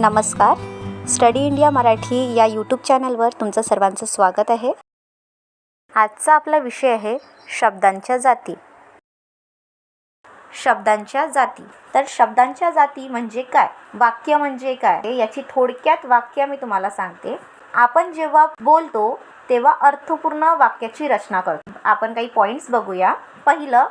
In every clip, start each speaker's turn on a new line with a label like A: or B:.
A: नमस्कार. Study India Marathi या YouTube चॅनलवर तुमचं सर्वांचं स्वागत आहे. आजचा आपला विषय आहे शब्दांच्या जाती. शब्दांच्या जाती. तर शब्दांच्या जाती म्हणजे काय? वाक्य म्हणजे काय? याची थोडक्यात वाक्य मी तुम्हाला सांगते. आपण जेव्हा बोलतो तेव्हा अर्थपूर्ण वाक्याची रचना करतो. आपण काही पॉईंट्स बघूया. पहिलं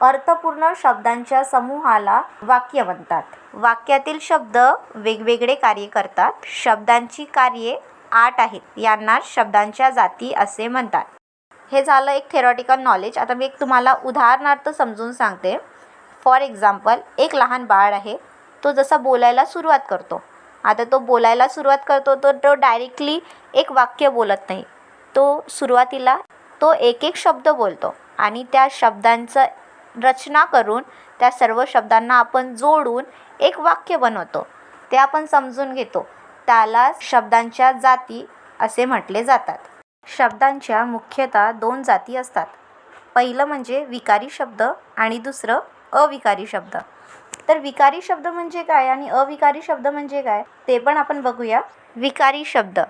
A: अर्थपूर्ण शब्दांच्या समूहाला वाक्य म्हणतात. वाक्यातील शब्द वेगवेगळे कार्य करतात. शब्दांची कार्ये आठ आहेत. यांना शब्दांच्या जाती असे म्हणतात. हे झालं एक थेरॉटिकल नॉलेज आता मी एक तुम्हाला उदाहरणार्थ समजून सांगते. फॉर एक्झाम्पल एक लहान बाळ आहे. तो जसा बोलायला सुरुवात करतो. आता तो बोलायला सुरुवात करतो तर तो डायरेक्टली एक वाक्य बोलत नाही. तो सुरुवातीला तो एक एक शब्द बोलतो आणि त्या शब्दांचं रचना करून त्या सर्व शब्दांना आपण जोडून एक वाक्य बनवतो. ते आपण समजून घेतो. त्याला शब्दांच्या जाती असे म्हटले जातात. शब्दांच्या मुख्यतः दोन जाती असतात. पहिलं म्हणजे विकारी शब्द आणि दुसरं अविकारी शब्द. तर विकारी शब्द म्हणजे काय आणि अविकारी शब्द म्हणजे काय ते पण आपण बघूया. विकारी शब्द.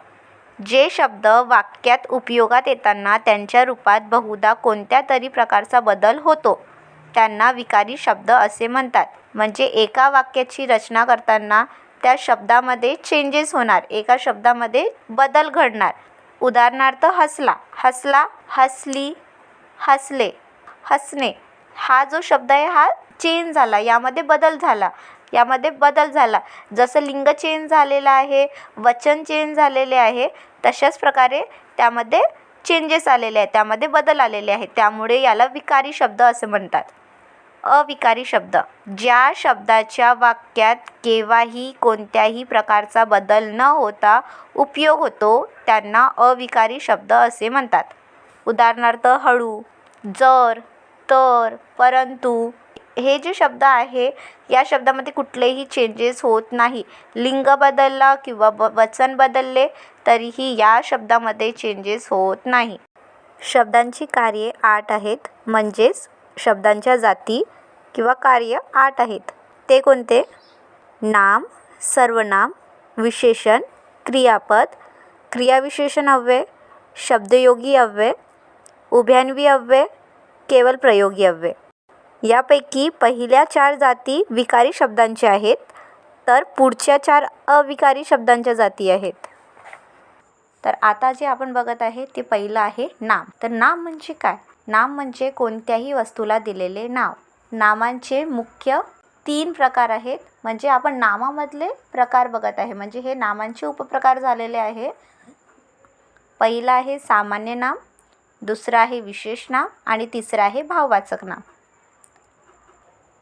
A: जे शब्द वाक्यात उपयोगात येताना त्यांच्या रूपात बहुधा कोणत्या तरी प्रकारचा बदल होतो. त्यांना विकारी शब्द असे म्हणतात. म्हणजे एका वाक्याची रचना करताना त्या शब्दामध्ये चेंजेस होणार. एका शब्दामध्ये बदल घडणार. उदाहरणार्थ हसला. हसला हसली हसले हसणे. हा जो शब्द आहे हा चेंज झाला. यामध्ये बदल झाला. यामध्ये बदल झाला. जसं लिंग चेंज झालेलं आहे वचन चेंज झालेले आहे तशाच प्रकारे त्यामध्ये चेंजेस आलेले आहेत. त्यामध्ये बदल आलेले आहेत. त्यामुळे याला विकारी शब्द असे म्हणतात. अविकारी शब्द. ज्या शब्दाच्या वाक्यात केव्हाही कोणत्याही प्रकारचा बदल न होता उपयोग होतो त्यांना अविकारी शब्द असे म्हणतात. उदाहरणार्थ हळू जर तर परंतु. हे जे शब्द आहे या शब्दामध्ये कुठलेही चेंजेस होत नाही. लिंग बदलला किंवा ब वचन बदलले तरीही या शब्दामध्ये चेंजेस होत नाही. शब्दांची कार्ये आठ आहेत. म्हणजेच शब्दांच्या जाती किंवा कार्य आठ आहेत. ते कोणते? नाम सर्वनाम विशेषण क्रियापद क्रियाविशेषण अव्यय शब्दयोगी अव्यय उभयान्वी अव्यय केवळ प्रयोगी अव्यय. यापैकी पहिल्या चार जाती विकारी शब्दांच्या आहेत तर पुढच्या चार अविकारी शब्दांच्या जाती आहेत. तर आता जे आपण बघत आहे ते पहिलं आहे नाम. तर नाम म्हणजे काय? नाम म्हणजे कोणत्याही वस्तूला दिलेले नाव. नामांचे मुख्य तीन प्रकार आहेत. म्हणजे आपण नामामधले प्रकार बघत आहे. म्हणजे हे नामांचे उपप्रकार झालेले आहे. पहिलं आहे सामान्य नाम दुसरं आहे विशेष नाम आणि तिसरं आहे भाववाचक नाम.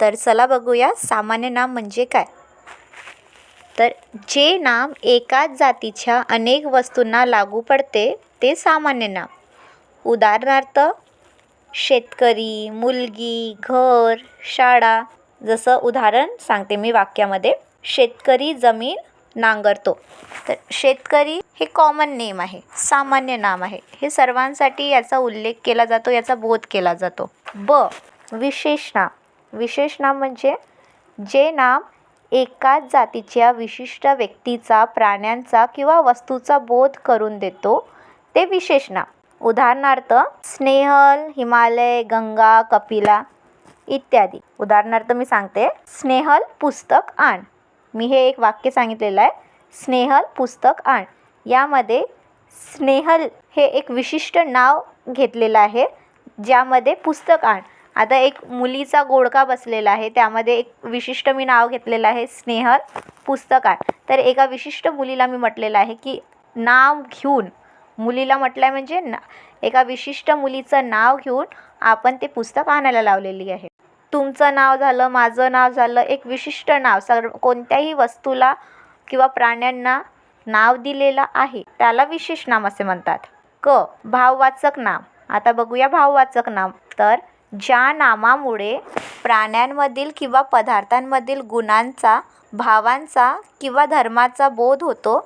A: तर चला बघूया सामान्य नाम म्हणजे काय? तर जे नाम एकाच जातीच्या अनेक वस्तूंना लागू पडते ते सामान्य नाम. उदाहरणार्थ शेतकरी मुलगी घर शाळा जसं उदाहरण सांगते मी वाक्यामध्ये शेतकरी जमीन नांगरतो. तर शेतकरी हे कॉमन नेम आहे सामान्य नाम आहे. हे सर्वांसाठी याचा उल्लेख केला जातो याचा बोध केला जातो. ब विशेष नाम. विशेष नाम म्हणजे जे नाम एकाच जातीच्या विशिष्ट व्यक्तीचा प्राण्यांचा किंवा वस्तूचा बोध करून देतो ते विशेष नाम. उदाहरणार्थ स्नेहल हिमालय गंगा कपिला इत्यादी. उदाहरणार्थ मी सांगते स्नेहल पुस्तक आण. मी हे एक वाक्य सांगितलेलं आहे स्नेहल पुस्तक आण. यामध्ये स्नेहल हे एक विशिष्ट नाव घेतलेलं आहे ज्यामध्ये पुस्तक आण. आता एक मुलीचा गोडका बसलेला आहे त्यामध्ये एक विशिष्ट मी नाव घेतलेलं आहे स्नेहल पुस्तक आण. तर एका विशिष्ट मुलीला मी म्हटलेलं आहे की नाव घेऊन मुलीला म्हटलं आहे म्हणजे ना एका विशिष्ट मुलीचं नाव घेऊन आपण ते पुस्तक आणायला लावलेली आहे. तुमचं नाव झालं माझं नाव झालं एक विशिष्ट नाव सर्व कोणत्याही वस्तूला किंवा प्राण्यांना नाव दिलेलं आहे त्याला विशेष नाम असे म्हणतात. क भाववाचक नाम. आता बघूया भाववाचक नाम. तर ज्या नामामुळे प्राण्यांमधील किंवा पदार्थांमधील गुणांचा भावांचा किंवा धर्माचा बोध होतो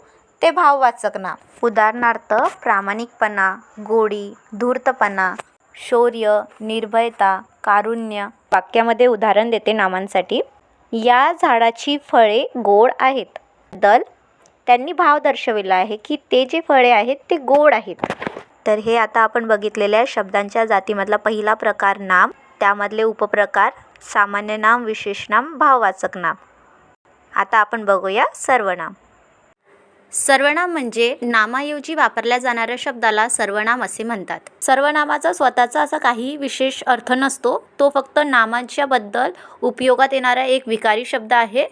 A: ते भाववाचक ना. उदाहरणार्थ प्रामाणिकपणा गोडी धूर्तपणा शौर्य निर्भयता कारुण्य. वाक्यामध्ये उदाहरण देते नामांसाठी. या झाडाची फळे गोड आहेत. दल त्यांनी भाव दर्शविला आहे की ते जे फळे आहेत ते गोड आहेत. तर हे आता आपण बघितलेल्या शब्दांच्या जातीमधला पहिला प्रकार नाम त्यामधले उपप्रकार सामान्य नाम विशेष नाम भाववाचक नाम. आता आपण बघूया सर्वनाम सर्वनाम म्हणजे नामाऐवजी वापरल्या जाणाऱ्या शब्दाला सर्वनाम असे म्हणतात. सर्वनामाचा स्वतःचा असा काही विशेष अर्थ नसतो. तो फक्त नामांच्याबद्दल उपयोगात येणारा एक विकारी शब्द आहे.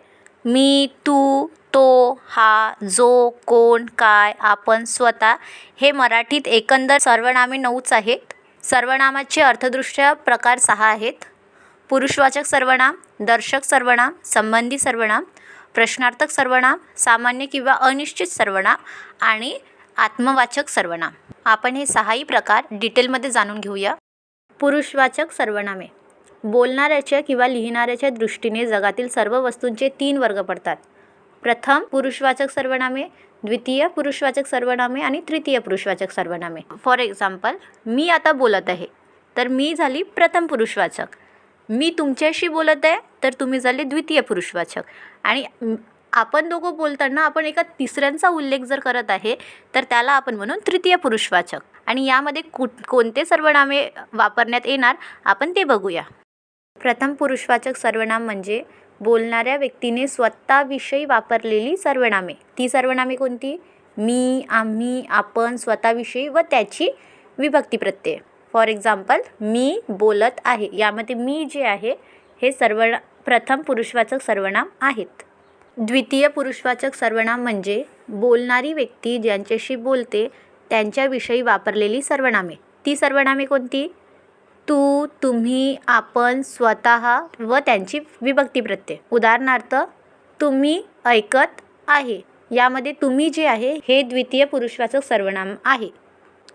A: मी तू तो हा जो कोण काय आपण स्वतः हे मराठीत एकंदर सर्वनामे नऊच आहेत. सर्वनामाचे अर्थदृष्ट्या प्रकार सहा आहेत. पुरुषवाचक सर्वनाम दर्शक सर्वनाम संबंधी सर्वनाम प्रश्नार्थक सर्वनाम सामान्य किंवा अनिश्चित सर्वनाम आणि आत्मवाचक सर्वनाम. आपण हे सहाही प्रकार डिटेलमध्ये जाणून घेऊया. पुरुषवाचक सर्वनामे. बोलणाऱ्याच्या किंवा लिहिणाऱ्याच्या दृष्टीने जगातील सर्व वस्तूंचे तीन वर्ग पडतात. प्रथम पुरुषवाचक सर्वनामे द्वितीय पुरुषवाचक सर्वनामे आणि तृतीय पुरुषवाचक सर्वनामे. फॉर एक्झाम्पल मी आता बोलत आहे. तर मी झाली प्रथम पुरुषवाचक. मी तुमच्याशी बोलत आहे तर तुम्ही झाले द्वितीय पुरुषवाचक. आणि आपण दोघं बोलताना आपण एका तिसऱ्यांचा उल्लेख जर करत आहे तर त्याला आपण म्हणून तृतीय पुरुषवाचक. आणि यामध्ये कुठ कोणते सर्वनामे वापरण्यात येणार आपण ते बघूया. प्रथम पुरुषवाचक सर्वनाम म्हणजे बोलणाऱ्या व्यक्तीने स्वतःविषयी वापरलेली सर्वनामे. ती सर्वनामे कोणती? मी आम्ही आपण स्वतःविषयी व त्याची विभक्ती प्रत्यय. फॉर एक्झाम्पल मी बोलत आहे. यामध्ये मी जे आहे हे सर्व प्रथम पुरुषवाचक सर्वनाम आहेत. द्वितीय पुरुषवाचक सर्वनाम म्हणजे बोलणारी व्यक्ती ज्यांच्याशी बोलते त्यांच्याविषयी वापरलेली सर्वनामे. ती सर्वनामे कोणती? तू तुम्ही आपण स्वतः व त्यांची विभक्ती प्रत्यय. उदाहरणार्थ तुम्ही ऐकत आहे. यामध्ये तुम्ही जे आहे हे द्वितीय पुरुषवाचक सर्वनाम आहे.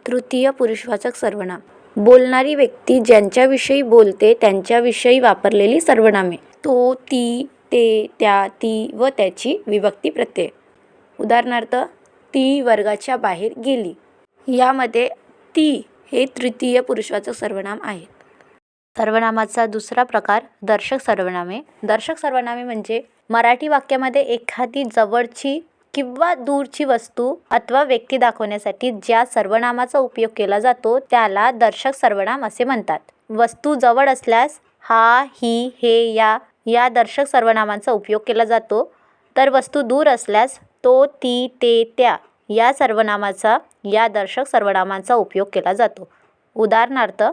A: तृतीय पुरुषवाचक सर्वनाम. बोलणारी व्यक्ती ज्यांच्याविषयी बोलते त्यांच्याविषयी वापरलेली सर्वनामे. तो ती ते त्या ती व त्याची विभक्ती प्रत्यय. उदाहरणार्थ ती वर्गाच्या बाहेर गेली. यामध्ये ती हे तृतीय पुरुषवाचक सर्वनाम आहे. सर्वनामाचा दुसरा प्रकार दर्शक सर्वनामे. दर्शक सर्वनामे म्हणजे मराठी वाक्यामध्ये एखादी जवळची किंवा दूरची वस्तू अथवा व्यक्ती दाखवण्यासाठी ज्या सर्वनामाचा उपयोग केला जातो त्याला दर्शक सर्वनाम असे म्हणतात. वस्तू जवळ असल्यास हा ही हे या या दर्शक सर्वनामांचा उपयोग केला जातो. तर वस्तू दूर असल्यास तो ती ते त्या या सर्वनामाचा या दर्शक सर्वनामांचा उपयोग केला जातो. उदाहरणार्थ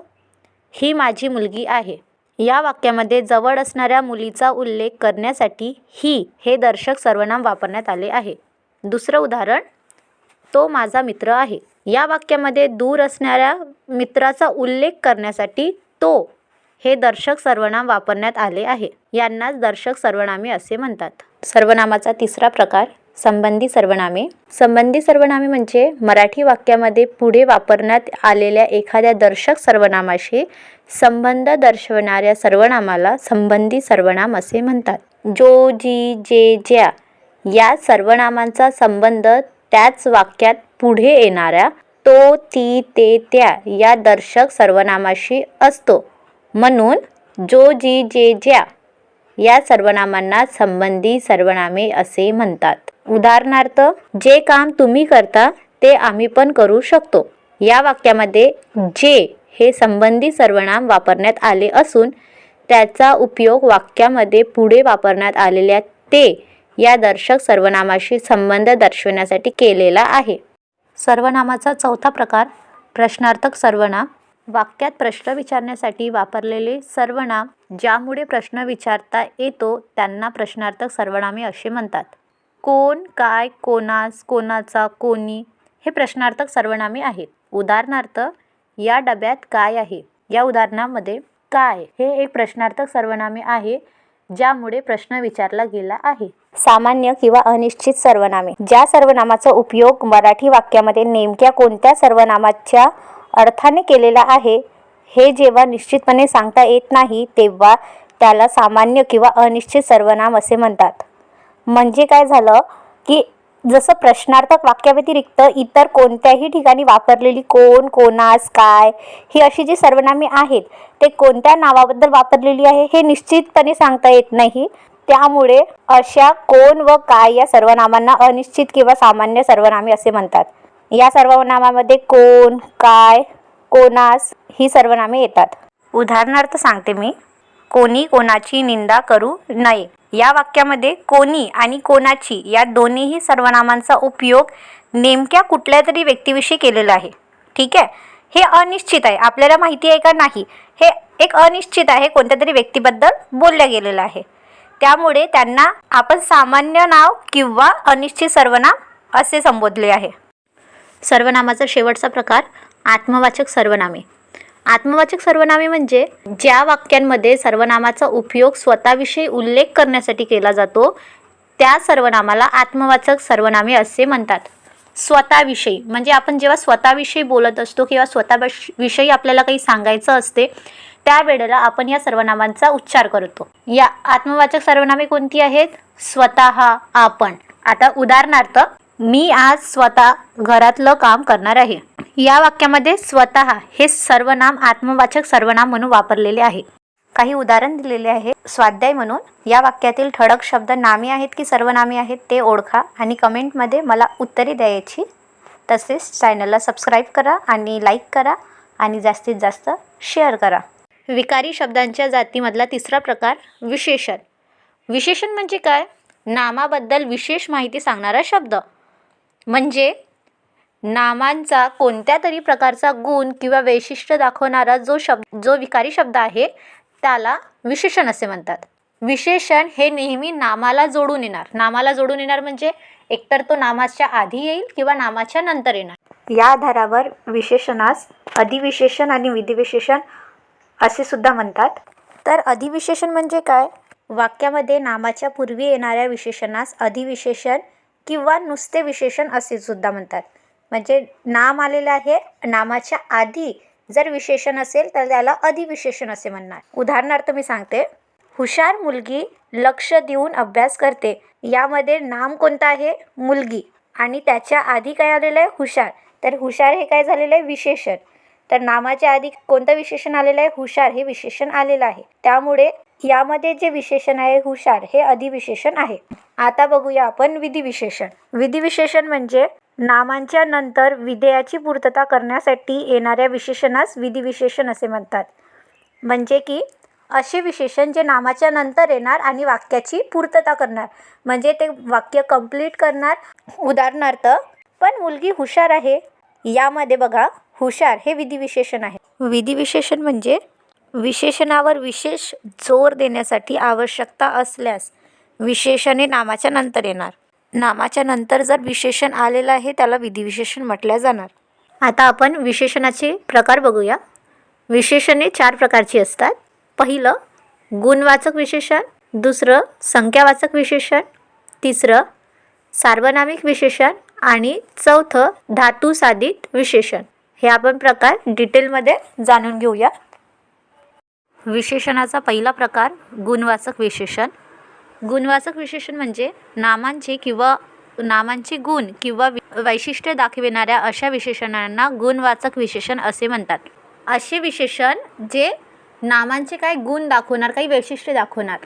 A: ही माझी मुलगी आहे. या वाक्यामध्ये जवळ असणाऱ्या मुलीचा उल्लेख करण्यासाठी ही हे दर्शक सर्वनाम वापरण्यात आले आहे. दुसरं उदाहरण तो माझा मित्र आहे. या वाक्यामध्ये दूर असणाऱ्या मित्राचा उल्लेख करण्यासाठी तो हे दर्शक सर्वनाम वापरण्यात आले आहे. यांनाच दर्शक सर्वनामे असे म्हणतात. सर्वनामाचा तिसरा प्रकार संबंधी सर्वनामे. संबंधी सर्वनामे म्हणजे मराठी वाक्यामध्ये पुढे वापरण्यात आलेल्या एखाद्या दर्शक सर्वनामाशी संबंध दर्शवणाऱ्या सर्वनामाला संबंधी सर्वनाम असे म्हणतात. जो जी जे ज्या या सर्वनामांचा संबंध त्याच वाक्यात पुढे येणाऱ्या तो ती ते त्या या दर्शक सर्वनामाशी असतो. म्हणून जो जी जे ज्या या सर्वनामांना संबंधी सर्वनामे असे म्हणतात. उदाहरणार्थ जे काम तुम्ही करता ते आम्ही पण करू शकतो. या वाक्यामध्ये जे हे संबंधी सर्वनाम वापरण्यात आले असून त्याचा उपयोग वाक्यामध्ये पुढे वापरण्यात आलेल्या ते या दर्शक सर्वनामाशी संबंध दर्शवण्यासाठी केलेला आहे. सर्वनामाचा चौथा प्रकार प्रश्नार्थक सर्वनाम. वाक्यात प्रश्न विचारण्यासाठी वापरलेले सर्वनाम ज्यामुळे प्रश्न विचारता येतो त्यांना प्रश्नार्थक सर्वनामे असे म्हणतात. कोण काय कोणास कोणाचा कोणी हे प्रश्नार्थक सर्वनामे आहेत. उदाहरणार्थ या डब्यात काय आहे? या उदाहरणामध्ये काय हे एक प्रश्नार्थक सर्वनामे आहे. ज्यामुळे प्रश्न विचारला गेला आहे. सामान्य किंवा अनिश्चित सर्वनामे. ज्या सर्वनामाचा उपयोग मराठी वाक्यामध्ये नेमक्या कोणत्या सर्वनामाच्या अर्थाने केलेला आहे हे जेव्हा निश्चितपणे सांगता येत नाही तेव्हा त्याला सामान्य किंवा अनिश्चित सर्वनाम असे म्हणतात. म्हणजे काय झालं की जसं प्रश्नार्थक वाक्याव्यतिरिक्त इतर कोणत्याही ठिकाणी वापरलेली कोण कोणास काय ही अशी जी सर्वनामे आहेत ते कोणत्या नावाबद्दल वापरलेली आहे हे निश्चितपणे सांगता येत नाही. त्यामुळे अशा कोण व काय या सर्वनामांना अनिश्चित किंवा सामान्य सर्वनामे असे म्हणतात. या सर्वनामामध्ये कोण काय कोणास ही सर्वनामे येतात. उदाहरणार्थ सांगते मी. कोणी कोणाची निंदा करू नये. या वाक्यामध्ये कोणी आणि कोणाची या दोन्हीही सर्वनामांचा उपयोग नेमक्या कुठल्या तरी व्यक्तीविषयी केलेला आहे. ठीक आहे? हे अनिश्चित आहे. आपल्याला माहिती आहे का नाही? हे एक अनिश्चित आहे कोणत्या तरी व्यक्तीबद्दल बोलल्या गेलेलं आहे. त्यामुळे त्यांना आपण सामान्य नाव किंवा अनिश्चित सर्वनाम असे संबोधले आहे. सर्वनामाचा शेवटचा प्रकार आत्मवाचक सर्वनामे. आत्मवाचक सर्वनामे म्हणजे ज्या वाक्यांमध्ये सर्वनामाचा उपयोग स्वतःविषयी उल्लेख करण्यासाठी केला जातो त्या सर्वनामाला आत्मवाचक सर्वनामे असे म्हणतात. स्वतःविषयी म्हणजे आपण जेव्हा स्वतःविषयी बोलत असतो किंवा स्वतः विषयी आपल्याला काही सांगायचं असते त्यावेळेला आपण या सर्वनामांचा उच्चार करतो. या आत्मवाचक सर्वनामे कोणती आहेत? स्वतः आपण. आता उदाहरणार्थ मी आज स्वतः घरातलं काम करणार आहे. या वाक्यामध्ये स्वतः हे सर्वनाम आत्मवाचक सर्वनाम म्हणून वापरलेले आहे. काही उदाहरण दिलेले आहे. स्वाध्याय म्हणून या वाक्यातील ठळक शब्द नामे आहेत की सर्वनामे आहेत ते ओळखा आणि कमेंटमध्ये मला उत्तरे द्यायची. तसेच चॅनलला सबस्क्राईब करा आणि लाईक करा आणि जास्तीत जास्त शेअर करा. विकारी शब्दांच्या जातीमधला तिसरा प्रकार विशेषण. विशेषण म्हणजे काय? नामाबद्दल विशेष माहिती सांगणारा शब्द. म्हणजे नामांचा कोणत्या तरी प्रकारचा गुण किंवा वैशिष्ट्य दाखवणारा जो शब्द जो विकारी शब्द आहे त्याला विशेषण असे म्हणतात. विशेषण हे नेहमी नामाला जोडून येणार. नामाला जोडून येणार म्हणजे एकतर तो नामाच्या आधी येईल किंवा नामाच्या नंतर येणार. या आधारावर विशेषणास अधिविशेषण आणि विधिविशेषण असे सुद्धा म्हणतात. तर अधिविशेषण म्हणजे काय? वाक्यामध्ये नामाच्या पूर्वी येणाऱ्या विशेषणास अधिविशेषण किंवा नुसते विशेषण असे सुद्धा म्हणतात. म्हणजे नाम आलेलं आहे नामाच्या आधी जर विशेषण असेल तर त्याला अधिविशेषण असे म्हणणार. उदाहरणार्थ मी सांगते. हुशार मुलगी लक्ष देऊन अभ्यास करते. यामध्ये नाम कोणतं आहे? मुलगी. आणि त्याच्या आधी काय आलेलं आहे? हुशार. तर हुशार हे काय झालेलं आहे? विशेषण. तर नामाच्या आधी कोणतं विशेषण आलेलं आहे? हुशार हे विशेषण आलेलं आहे. त्यामुळे यामध्ये जे विशेषण आहे हुशार हे अधिविशेषण आहे. आता बघूया आपण विधिविशेषण. विधिविशेषण म्हणजे नामांच्या नंतर विधेयाची पूर्तता करण्यासाठी येणाऱ्या विशेषणास विधिविशेषण असे म्हणतात. म्हणजे की असे विशेषण जे नामाच्या नंतर येणार आणि वाक्याची पूर्तता करणार. म्हणजे ते वाक्य कंप्लीट करणार. उदाहरणार्थ पण मुलगी हुशार आहे. यामध्ये बघा हुशार हे विधिविशेषण आहे. विधिविशेषण म्हणजे विशेषणावर विशेष जोर देण्यासाठी आवश्यकता असल्यास विशेषणे नामाच्या नंतर येणार. नामाच्या नंतर जर विशेषण आलेलं आहे त्याला विधिविशेषण म्हटल्या जाणार. आता आपण विशेषणाचे प्रकार बघूया. विशेषणे चार प्रकारची असतात. पहिलं गुणवाचक विशेषण. दुसरं संख्यावाचक विशेषण. तिसरं सार्वनामिक विशेषण. आणि चौथं धातू साधित विशेषण. हे आपण प्रकार डिटेलमध्ये जाणून घेऊया. विशेषणाचा पहिला प्रकार गुणवाचक विशेषण. गुणवाचक विशेषण म्हणजे नामांचे किंवा नामांचे गुण किंवा वि- वैशिष्ट्य दाखविणाऱ्या अशा विशेषणांना गुणवाचक विशेषण असे म्हणतात. असे विशेषण जे नामांचे काही गुण दाखवणार काही वैशिष्ट्य दाखवणार.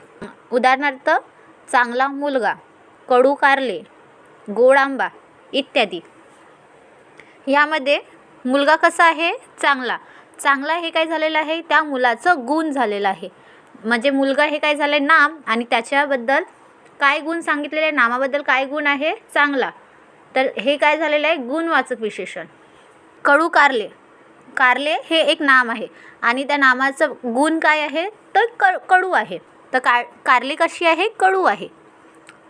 A: उदाहरणार्थ चांगला मुलगा कडू कारले गोड आंबा इत्यादी. यामध्ये मुलगा कसा आहे? चांगला. चांगला हे काय झालेलं आहे? त्या मुलाचं गुण झालेलं आहे. म्हणजे मुलगा हे काय झालं आहे नाम आणि त्याच्याबद्दल काय गुण सांगितलेले? आहे नामाबद्दल काय गुण आहे? चांगला. तर हे काय झालेलं आहे? गुणवाचक विशेषण. कडू कारले. कारले हे एक नाम आहे. आणि त्या नामाचं गुण काय आहे? तर क कडू आहे. तर का कारले कशी आहे? कडू आहे.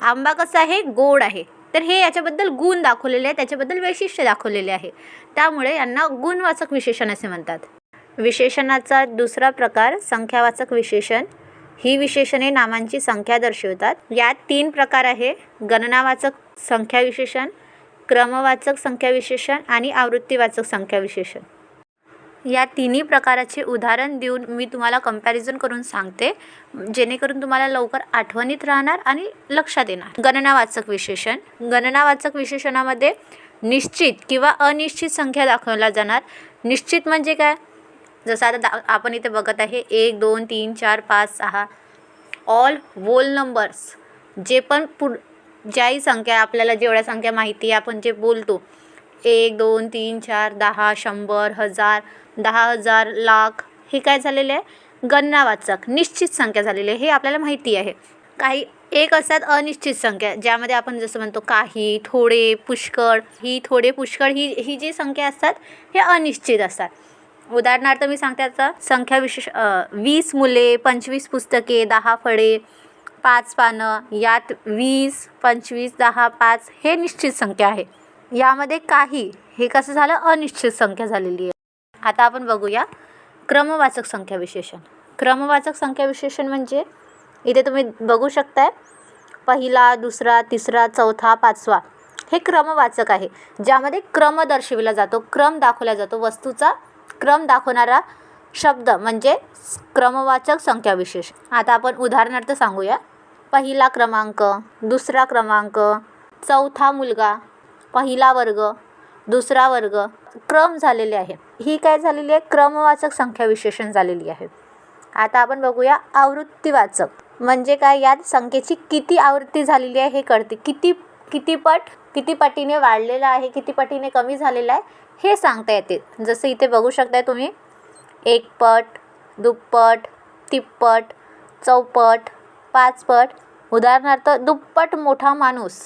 A: आंबा कसा आहे? गोड आहे. तर हे याच्याबद्दल गुण दाखवलेले आहे. त्याच्याबद्दल वैशिष्ट्य दाखवलेले आहे. त्यामुळे यांना गुणवाचक विशेषण असे म्हणतात. विशेषणाचा दुसरा प्रकार संख्यावाचक विशेषण. ही विशेषणे नामांची संख्या दर्शवतात. यात तीन प्रकार आहे. गणनावाचक संख्या विशेषण क्रमवाचक संख्या विशेषण आणि आवृत्तीवाचक संख्या विशेषण. या तिन्ही प्रकाराचे उदाहरण देऊन मी तुम्हाला कंपॅरिझन करून सांगते. जेणेकरून तुम्हाला लवकर आठवणीत राहणार आणि लक्षात येणार. गणनावाचक विशेषण. गणनावाचक विशेषणामध्ये निश्चित किंवा अनिश्चित संख्या दाखवल्या जाणार. निश्चित म्हणजे काय? जसं आता दा आपण इथे बघत आहे एक दोन तीन चार पाच सहा ऑल वोल नंबर्स जे पण पुढ ज्याही संख्या आपल्याला जेवढ्या संख्या माहिती आहे आपण जे बोलतो एक दोन तीन चार दहा शंभर हजार दहा हजार लाख हे काय झालेले आहे? गणनावाचक निश्चित संख्या झालेली आहे हे आपल्याला माहिती आहे. काही एक असतात अनिश्चित संख्या ज्यामध्ये आपण जसं म्हणतो काही थोडे पुष्कळ ही थोडे पुष्कळ ही ही जी संख्या असतात हे अनिश्चित असतात. उदाहरणार्थ मी सांगते आता संख्या विशेष वीस मुले पंचवीस पुस्तके दहा फळे पाच पानं यात वीस पंचवीस दहा पाच हे निश्चित संख्या आहे. यामध्ये काही हे कसं झालं? अनिश्चित संख्या झालेली आहे. आता आपण बघूया क्रमवाचक संख्या विशेषण. क्रमवाचक संख्या विशेषण म्हणजे इथे तुम्ही बघू शकताय पहिला दुसरा तिसरा चौथा पाचवा हे क्रमवाचक आहे. ज्यामध्ये क्रम दर्शविला जातो क्रम दाखवला जातो वस्तूचा क्रम दाखवणारा शब्द म्हणजे क्रमवाचक संख्या विशेष आता आपण उदाहरणार्थ सांगूया. पहिला क्रमांक दुसरा क्रमांक चौथा मुलगा पहिला वर्ग दुसरा वर्ग क्रम झालेले आहे. ही काय झालेली आहे? क्रमवाचक संख्या विशेषण झालेली आहे. आता आपण बघूया आवृत्तीवाचक. म्हणजे काय? यात संख्येची किती आवृत्ती झालेली आहे हे कळते. किती किती पट किती पटीने वाढलेला आहे किती पटीने कमी झालेला आहे हे सांगता येते जसं इथे बघू शकताय तुम्ही एकपट दुप्पट तिप्पट चौपट पाचपट उदाहरणार्थ दुप्पट मोठा माणूस.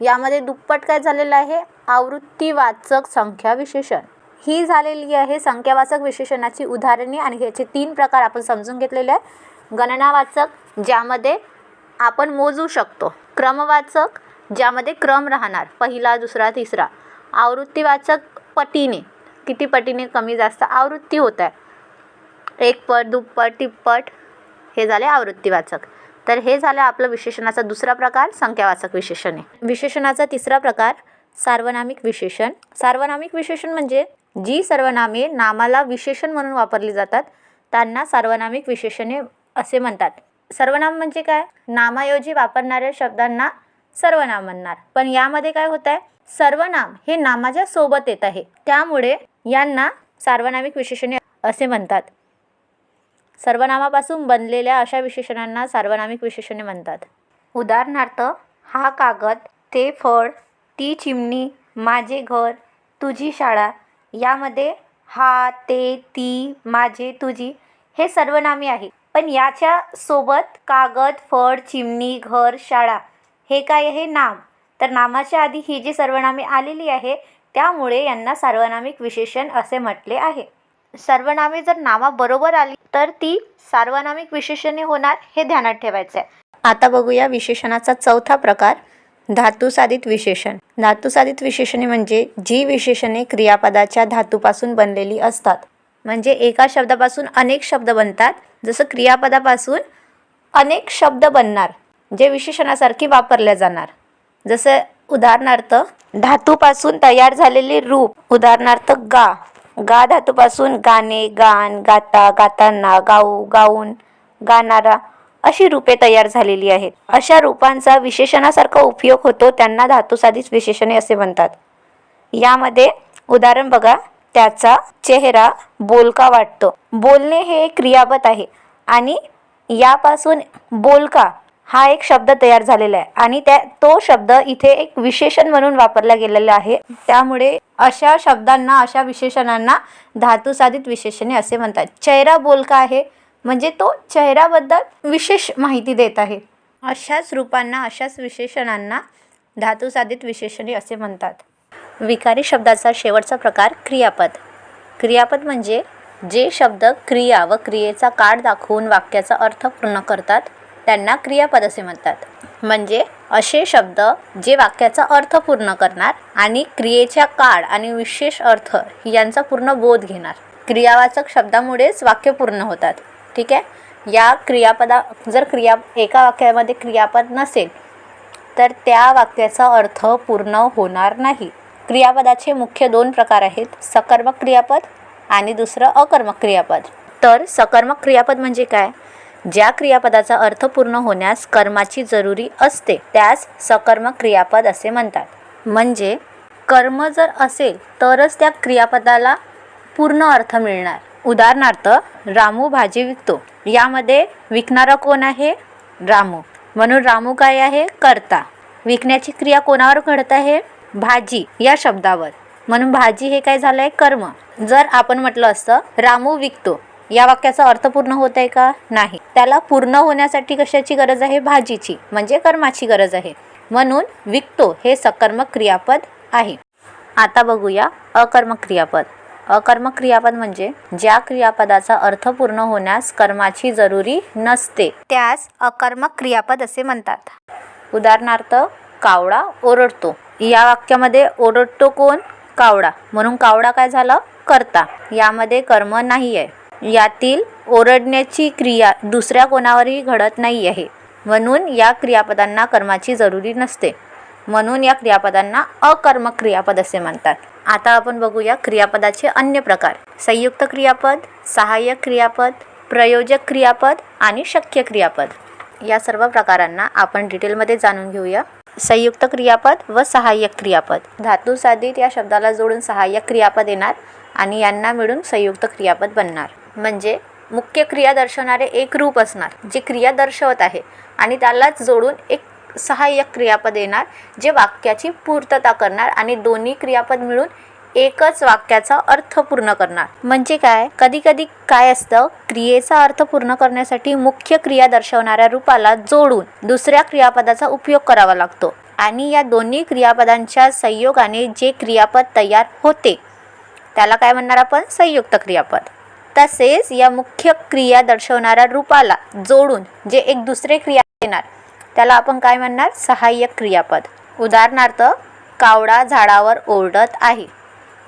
A: यामध्ये दुप्पट काय झालेलं आहे? आवृत्तीवाचक संख्या विशेषण. ही झालेली आहे संख्यावाचक विशेषणाची उदाहरणे आणि ह्याचे तीन प्रकार आपण समजून घेतलेले आहे गणनावाचक ज्यामध्ये आपण मोजू शकतो. क्रमवाचक ज्यामध्ये क्रम राहणार पहिला दुसरा तिसरा. आवृत्तीवाचक पटीने किती पटीने कमी जास्त आवृत्ती होत आहे. एक पट दुप्पट तिप्पट हे झाले आवृत्तीवाचक. तर हे झालं आपलं विशेषणाचा दुसरा प्रकार संख्यावाचक विशेषण. आहे विशेषणाचा तिसरा प्रकार सार्वनामिक विशेषण. सार्वनामिक विशेषण म्हणजे जी सर्वनामे नामाला विशेषण म्हणून वापरली जातात त्यांना सार्वनामिक विशेषणे असे म्हणतात. सर्वनाम म्हणजे काय? नामाऐवजी वापरणाऱ्या शब्दांना सर्वनाम म्हणणार. पण यामध्ये काय होत आहे सर्वनाम हे नामाच्या सोबत येत आहे. त्यामुळे यांना सार्वनामिक विशेषणे असे म्हणतात. सर्वनामापासून बनलेल्या अशा विशेषणांना सार्वनामिक विशेषणे म्हणतात. उदाहरणार्थ हा कागद ते फळ ती चिमणी माझे घर तुझी शाळा यामध्ये हा ते ती माझे तुझी हे सर्वनामे आहे. पण याच्या सोबत कागद फळ चिमणी घर शाळा हे काय आहे? नाम. तर नामाच्या आधी ही जी सर्वनामे आलेली आहे त्यामुळे यांना सार्वनामिक विशेषण असे म्हटले आहे. सर्वनामे जर नामाबरोबर आली तर ती सार्वनामिक विशेषणे होणार हे ध्यानात ठेवायचे आहे आता बघूया विशेषणाचा चौथा प्रकार धातुसाधित विशेषण. धातुसाधित विशेषणे म्हणजे जी विशेषणे क्रियापदाच्या धातूपासून बनलेली असतात. म्हणजे एका शब्दापासून अनेक शब्द बनतात. जसं क्रियापदापासून अनेक शब्द बनणार जे विशेषणासारखी वापरल्या जाणार. जसं उदाहरणार्थ धातूपासून तयार झालेले रूप. उदाहरणार्थ गा. गा धातूपासून गाणे गान गाता गाताना गाऊ गाऊन गाणारा अशी रूपे तयार झालेली आहेत. अशा रूपांचा विशेषणासारखा उपयोग होतो त्यांना धातुसाधित विशेषणे असे म्हणतात. यामध्ये उदाहरण बघा त्याचा चेहरा बोलका वाटतो. बोलणे हे एक क्रियापद आहे आणि यापासून बोलका हा एक शब्द तयार झालेला आहे. आणि त्या तो शब्द इथे एक विशेषण म्हणून वापरला गेलेला आहे. त्यामुळे अशा शब्दांना अशा विशेषणांना धातुसाधित विशेषणे असे म्हणतात. चेहरा बोलका आहे. म्हणजे तो चेहऱ्याबद्दल विशेष माहिती देत आहे. अशाच रूपांना अशाच विशेषणांना धातुसाधित विशेषणे असे म्हणतात. विकारी शब्दाचा शेवटचा प्रकार क्रियापद. क्रियापद म्हणजे जे शब्द क्रिया व क्रियेचा काळ दाखवून वाक्याचा अर्थ पूर्ण करतात. त्यांना क्रियापद असे म्हणतात. म्हणजे असे शब्द जे वाक्याचा अर्थ पूर्ण करणार आणि क्रियेच्या काळ आणि विशेष अर्थ यांचा पूर्ण बोध घेणार. क्रियावाचक शब्दामुळेच वाक्य पूर्ण होतात. ठीक आहे? या क्रियापदा जर क्रिया एका वाक्यामध्ये क्रियापद नसेल तर त्या वाक्याचा अर्थ पूर्ण होणार नाही. क्रियापदाचे मुख्य दोन प्रकार आहेत सकर्मक क्रियापद आणि दुसरं अकर्मक क्रियापद. तर सकर्मक क्रियापद म्हणजे काय? ज्या क्रियापदाचा अर्थ पूर्ण होण्यास कर्माची जरुरी असते त्यास सकर्मक क्रियापद असे म्हणतात. म्हणजे कर्म जर असेल तरच त्या क्रियापदाला पूर्ण अर्थ मिळणार. उदाहरणार्थ रामू भाजी विकतो. यामध्ये विकणारा कोण आहे? रामू. म्हणून रामू काय आहे? करता. विकण्याची क्रिया कोणावर घडत आहे? भाजी या शब्दावर. म्हणून भाजी हे काय झालं आहे कर्म. जर आपण म्हटलं असतं रामू विकतो. या वाक्याचा अर्थ पूर्ण होत आहे का? नाही. त्याला पूर्ण होण्यासाठी कशाची गरज आहे? भाजीची म्हणजे कर्माची गरज आहे. म्हणून विकतो हे सकर्मक क्रियापद आहे. आता बघूया अकर्मक क्रियापद. अकर्मक क्रियापद म्हणजे ज्या क्रियापदाचा अर्थ पूर्ण होण्यास कर्माची जरुरी नसते त्यास अकर्मक क्रियापद असे म्हणतात. उदाहरणार्थ कावडा ओरडतो. या वाक्यामध्ये ओरडतो कोण? कावडा. म्हणून कावडा काय झाला? करता. यामध्ये कर्म नाही आहे यातील ओरडण्याची क्रिया दुसऱ्या कोणावरही घडत नाही आहे. म्हणून या क्रियापदांना कर्माची जरुरी नसते. म्हणून या क्रियापदांना अकर्मक क्रियापद असे म्हणतात. आता आपण बघूया क्रियापदाचे अन्य प्रकार. संयुक्त क्रियापद सहाय्यक क्रियापद प्रयोजक क्रियापद आणि शक्य क्रियापद. या सर्व प्रकारांना आपण डिटेलमध्ये जाणून घेऊया. संयुक्त क्रियापद व सहाय्यक क्रियापद. धातू साधित या शब्दाला जोडून सहाय्यक क्रियापद येणार आणि यांना मिळून संयुक्त क्रियापद बनणार. म्हणजे मुख्य क्रिया दर्शवणारे एक रूप असणार जे क्रिया दर्शवत आहे. आणि त्यालाच जोडून एक सहाय्यक क्रियापद येणार जे वाक्याची पूर्तता करणार आणि दोन्ही क्रियापद मिळून एकच वाक्याचा अर्थ पूर्ण करणार. म्हणजे काय? कधी कधी काय असतं? क्रियेचा अर्थ पूर्ण करण्यासाठी मुख्य क्रिया दर्शवणाऱ्या रूपाला जोडून दुसऱ्या क्रियापदाचा उपयोग करावा लागतो. आणि या दोन्ही क्रियापदांच्या संयोगाने जे क्रियापद तयार होते त्याला काय म्हणणार आपण? संयुक्त क्रियापद. तसेच या मुख्य क्रिया दर्शवणाऱ्या रूपाला जोडून जे एक दुसरे क्रिया देणार. त्याला आपण काय म्हणणार? सहाय्यक क्रियापद. उदाहरणार्थ कावडा झाडावर ओरडत आहे.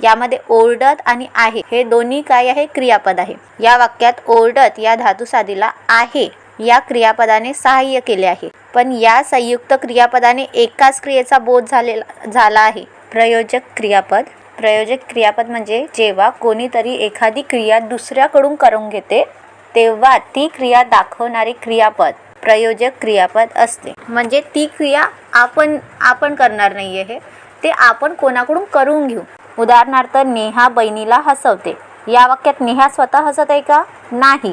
A: यामध्ये ओरडत आणि आहे हे दोन्ही काय आहे? क्रियापद आहे. या वाक्यात ओरडत या धातुसाधीला आहे. या क्रियापदाने सहाय्य केले आहे. पण या संयुक्त क्रियापदाने एकाच क्रियेचा बोध झालेला झाला आहे. प्रयोजक क्रियापद. प्रयोजक क्रियापद म्हणजे जेव्हा कोणीतरी एखादी क्रिया दुसऱ्याकडून करून घेते तेव्हा ती क्रिया दाखवणारे क्रियापद प्रयोजक क्रियापद असते. म्हणजे ती क्रिया आपण आपण करणार नाही आहे ते आपण कोणाकडून करून घेऊ? उदाहरणार्थ नेहा बहिणीला हसवते. या वाक्यात नेहा स्वतः हसत आहे का? नाही.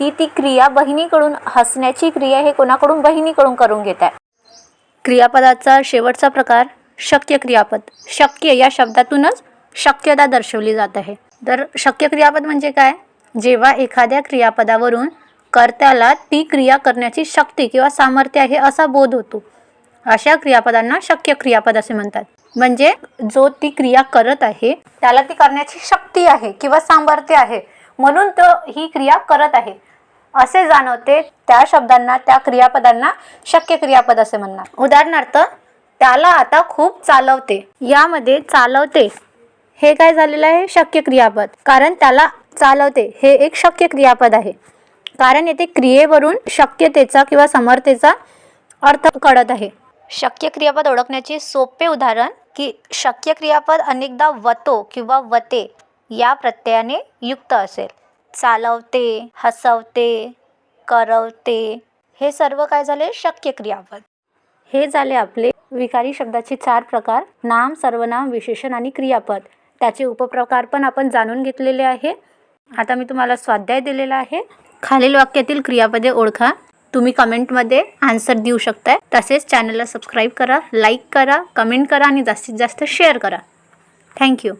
A: ती ती क्रिया बहिणीकडून हसण्याची क्रिया हे कोणाकडून बहिणीकडून करून घेत आहे क्रियापदाचा शेवटचा प्रकार शक्य क्रियापद शक्य या शब्दातूनच शक्यता दर्शवली जात आहे. तर शक्य क्रियापद म्हणजे काय? जेव्हा एखाद्या क्रियापदावरून कर्त्याला ती क्रिया करण्याची शक्ती किंवा सामर्थ्य आहे असा बोध होतो. अशा क्रियापदांना शक्य क्रियापद असे म्हणतात. म्हणजे जो ती क्रिया करत आहे त्याला ती करण्याची शक्ती आहे किंवा सामर्थ्य आहे म्हणून तो ही क्रिया करत आहे. असे जाणवते त्या शब्दांना त्या क्रियापदांना शक्य क्रियापद असे म्हणणार उदाहरणार्थ त्याला आता खूप चालवते. यामध्ये चालवते. हे काय झालेलं आहे? शक्य क्रियापद कारण त्याला चालवते हे एक शक्य क्रियापद आहे. कारण येथे क्रियेवरून शक्यतेचा किंवा समर्थेचा अर्थ कळत आहे. शक्य क्रियापद ओळखण्याचे सोपे उदाहरण की शक्य क्रियापद अनेकदा वतो किंवा वते या प्रत्ययाने युक्त असेल. चालवते हसवते करवते हे सर्व काय झाले? शक्य क्रियापद हे झाले आपले विकारी शब्दाचे चार प्रकार नाम सर्वनाम विशेषण आणि क्रियापद. त्याचे उपप्रकार पण आपण जाणून घेतलेले आहे. आता मी तुम्हाला स्वाध्याय दिलेला आहे. खालील वाक्यातील क्रियापदे ओळखा. तुम्ही कमेंटमध्ये आन्सर देऊ शकताय. तसेच चॅनलला सबस्क्राईब करा लाईक करा कमेंट करा आणि जास्तीत जास्त शेअर करा. थँक्यू.